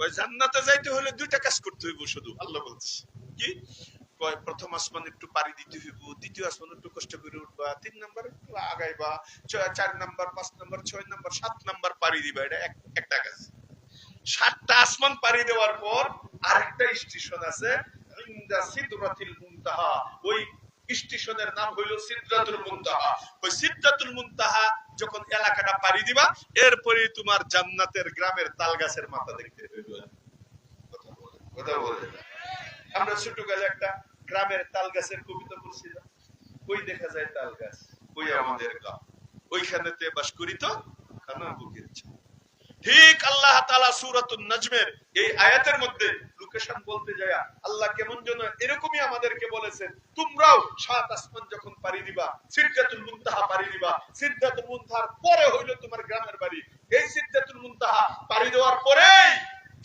কয়, জান্নাতে যাইতে হলে দুইটা কাজ করতে হইব শুধু। আল্লাহ বলছে কি? কয়, প্রথম আসমান একটু পাড়ি দিতে হইব, দ্বিতীয় আসমান একটু কষ্ট করে উঠবা, তিন নাম্বার একটু আগাইবা চার নাম্বার, পাঁচ নাম্বার, ছয় নাম্বার, সাত নাম্বার পাড়ি দিবা, এটা একটা কাজ। সাতটা আসমান পাড়ি দেওয়ার পর আরেকটা স্টেশন আছে ওই স্টেশনের নাম হইল সিদ্ধাতুল মুনতাহা। ওই সিদ্ধাতুল মুনতাহা যখন এলাকাটা পাড়ি দিবা এরপরে তোমার জান্নাতের গ্রামের তাল গাছের মাথা দেখতে কথা বলে আমরা ছোটকালে একটা গ্রামের তাল গাছের কবিতা পড়ছিলাম। ওই দেখা যায় তাল গাছ ওই আমাদের গ্রাম ওইখানেতে বাস করি তো খানা বুকের। ঠিক আল্লাহ তাআলা সূরাতুন নাজমের এই আয়াতের মধ্যে লোকেশন বলতে যায় আল্লাহ কেমন যেন এরকমই আমাদেরকে বলেছেন, তোমরাও সাত আসমান যখন পাড়ি দিবা সিদ্ধাতুল মুনতাহা পাড়ি দিবা সিদ্ধাতুল মুনতাহার পরে হইল তোমার গ্রামের বাড়ি। এই সিদ্ধাতুল মুনতাহা পাড়ি দেওয়ার পরেই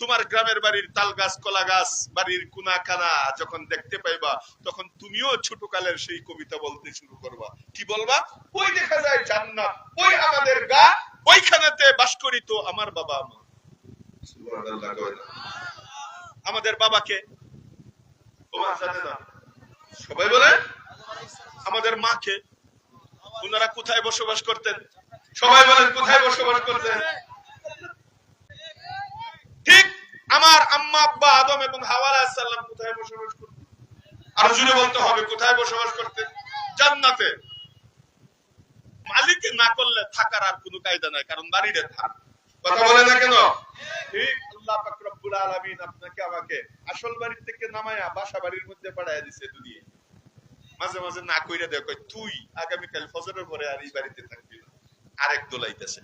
তোমার গ্রামের বাড়ির তাল গাছ, কলা গাছ, বাড়ির কুনা কানা যখন দেখতে পাইবা, তখন তুমিও ছোট কালের সেই কবিতা বলতে শুরু করবা। কি বলবা? ওই দেখা যায় জান্নাত, ওই আমাদের গা, ওইখানেতে বাস করি তো আমার বাবা মা সুবহানাল্লাহ। আমাদের বাবাকে। সবাই বলে আমাদের মাকে। ওনারা কোথায় বসবাস করতেন? সবাই বলেন কোথায় বসবাস করতেন? ঠিক আমার আম্মা আব্বা আদম এবং হাওয়া আলাইহিস কোথায় বসবাস করতেন? আর জুড়ে বলতে হবে কোথায় বসবাস করতেন? জান্নাতে। মালিক না করলে থাকার আর কোনো কায়দা নাই কারণ বাড়িতে থাক। কথা বলে না কেন ঠিক আল্লাহ পাক আলামিন আপনাকে আমাকে আসল বাড়ির থেকে নামায়া বাসা বাড়ির মধ্যে পাঠায় দিছে দুনিয়া মাঝে মাঝে না কইরা দেয় কই তুই আগামী কাল ফজরের পরে আর এই বাড়িতে থাকবি না। আরেক দোলাইতেছে।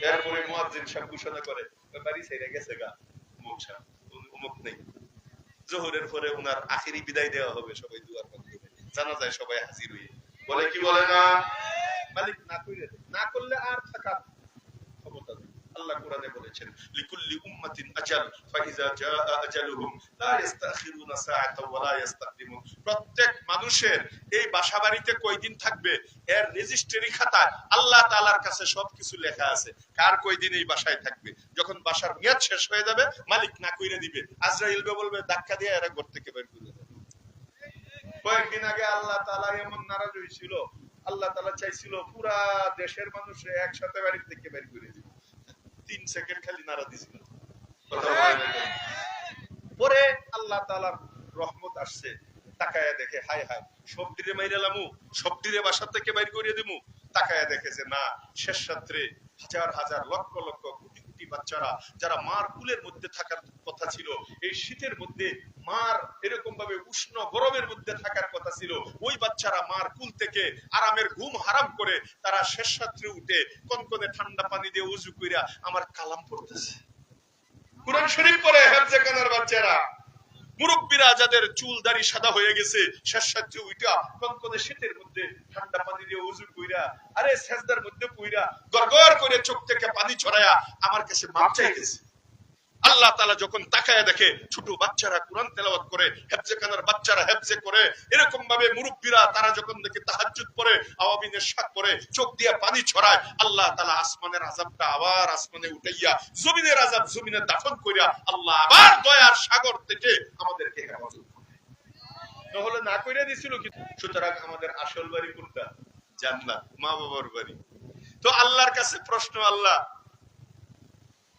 এরপরে মুয়াজ্জিন সাহেব ঘোষণা করে বাড়ি ছেড়ে গেছে গা অমুক সাহেব, অমুক নেই। জোহরের পরে ওনার আখেরি বিদায় দেওয়া হবে সবাই দুয়ার মাধ্যমে জানা যায় সবাই হাজির হয়ে। বলে কি বলে না? মালিক না কইরে। না করলে আর নেই আল্লাহ কোরআনে বলেছেন, লিকুল্লি উম্মাতিন আজাল, ফাইজা জাআ আজালুহুম, লা ইস্তাখিরুনা সাআতাও ওয়া লা ইস্তাকদিমুন প্রত্যেক মানুষের এই বাসাবাড়িতে কয়দিন থাকবে? এর রেজিস্ট্রি খাতায় আল্লাহ তাআলার কাছে সবকিছু লেখা আছে। কার কয়দিন এই বাসায় থাকবে? যখন বাসার মেয়াদ শেষ হয়ে যাবে, মালিক না কইরে দিবে। আজরাইল বলবে, ধাক্কা দিয়ে এরা ঘর থেকে বের করে দেবে। কয়েকদিন আগে আল্লাহ তাআলা এমন নারাজ হয়েছিল। আল্লাহ তাআলা চাইছিল পুরা দেশের মানুষ একসাথে বাড়ি থেকে বের করে দিবে। তিন সেকেন্ড খালি নাড়া দিছিল কেন? পরে আল্লাহ তালার রহমত আসছে। তাকায়া দেখে হায় হায় সবটিরে মাইরালামু সবদিরে বাসার থেকে বাইর করিয়ে দিমু। তাকায়া দেখে যে না শেষ রাত্রে হাজার হাজার লক্ষ লক্ষ কোটি বাচ্চারা, যারা মার কুলের মধ্যে থাকার কথা ছিল, এই শীতের মধ্যে মার এরকম ভাবে উষ্ণ গরমের মধ্যে থাকার কথা ছিল, ওই বাচ্চারা মার কুল থেকে আরামের ঘুম হারাম করে তারা শেষ রাত্রে উঠে কনকনে ঠান্ডা পানি দিয়ে উজু কইরা আমার কালাম পড়তেছে। কোরআন শরীফ পড়ে, হেফজে মুরব্বীরা যাদের চুল দাড়ি সাদা হয়ে গেছে শেষ রাত্রে উইটা কনকনে শীতের মধ্যে ঠান্ডা পানি দিয়ে উজু কইরা, আরে সেজদার মধ্যে কইরা গড়গড় করে চোখ থেকে পানি ছড়ায়া আমার কাছে মাপ চাইতেছে। আল্লাহ তালা যখন তাকায় দেখে, ছোট বাচ্চারা কোরআন তেলাওয়াত করে হেফজে খানার বাচ্চারা হেফজে করে এরকম ভাবে মুরব্বীরা তারা যখন দেখে তাহাজ্জুদ পড়ে আওয়াবিনের শাক করে চোখ দিয়ে পানি ছড়ায়, আল্লাহ তালা আসমানের আজাবটা আবার আসমানে উঠাইয়া, জমিনের আজাব জমিনে দাফন করিয়া আল্লাহ আবার দয়ার সাগর থেকে আমাদেরকে হেফাজত করে। নহলে না কইরা দিছিল কি সুতরাং আমাদের আসল বাড়ি কোনটা? জান্নাত মা বাবার বাড়ি। তো আল্লাহর কাছে প্রশ্ন, আল্লাহ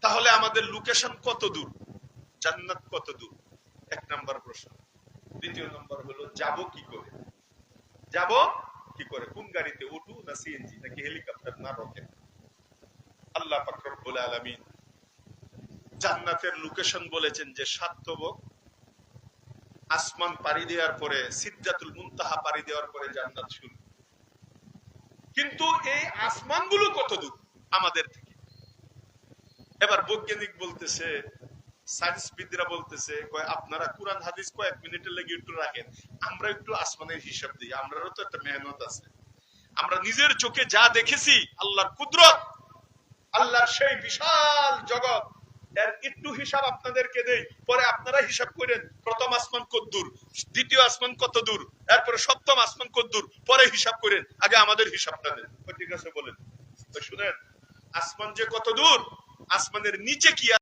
তাহলে আমাদের লোকেশন কত দূর? জান্নাত কত দূর? এক নাম্বার প্রশ্ন। দ্বিতীয় নাম্বার হলো, যাব কি করে? যাব কি করে? কোন গাড়িতে উঠু না সিএনজি নাকি হেলিকপ্টার না রকেট আল্লাহ পাক রব্বুল আলামিন জান্নাতের লোকেশন বলেছেন যে সাতবক আসমান পাড়ি দেওয়ার পরে, সিদ্ধাতুল মুনতাহা পাড়ি দেওয়ার পরে জান্নাত শুরু। কিন্তু এই আসমানগুলো কত দূর? আমাদের থেকে। এবার বৈজ্ঞানিক বলতেছে, সায়েন্সবিদরা বলতেছে আপনারা কোরআন, হাদিস কয়েক লেগে একটু রাখেন, আমরা একটু আসমানের হিসাব দিই, আমরারও তো একটা মেহনত আছে। আমরা নিজের চোখে যা দেখেছি, আল্লাহর কুদরত, আল্লাহর সেই বিশাল জগৎ, এর একটু হিসাব আপনাদেরকে দেই, পরে আপনারা হিসাব করেন, প্রথম আসমান কত দূর, দ্বিতীয় আসমান কত দূর, এরপরে সপ্তম আসমান কত দূর, পরে হিসাব করেন, আগে আমাদের হিসাবটা দেন। ঠিক আছে, বলেন। শুনেন, আসমান যে কত দূর আসমানের নিচে কি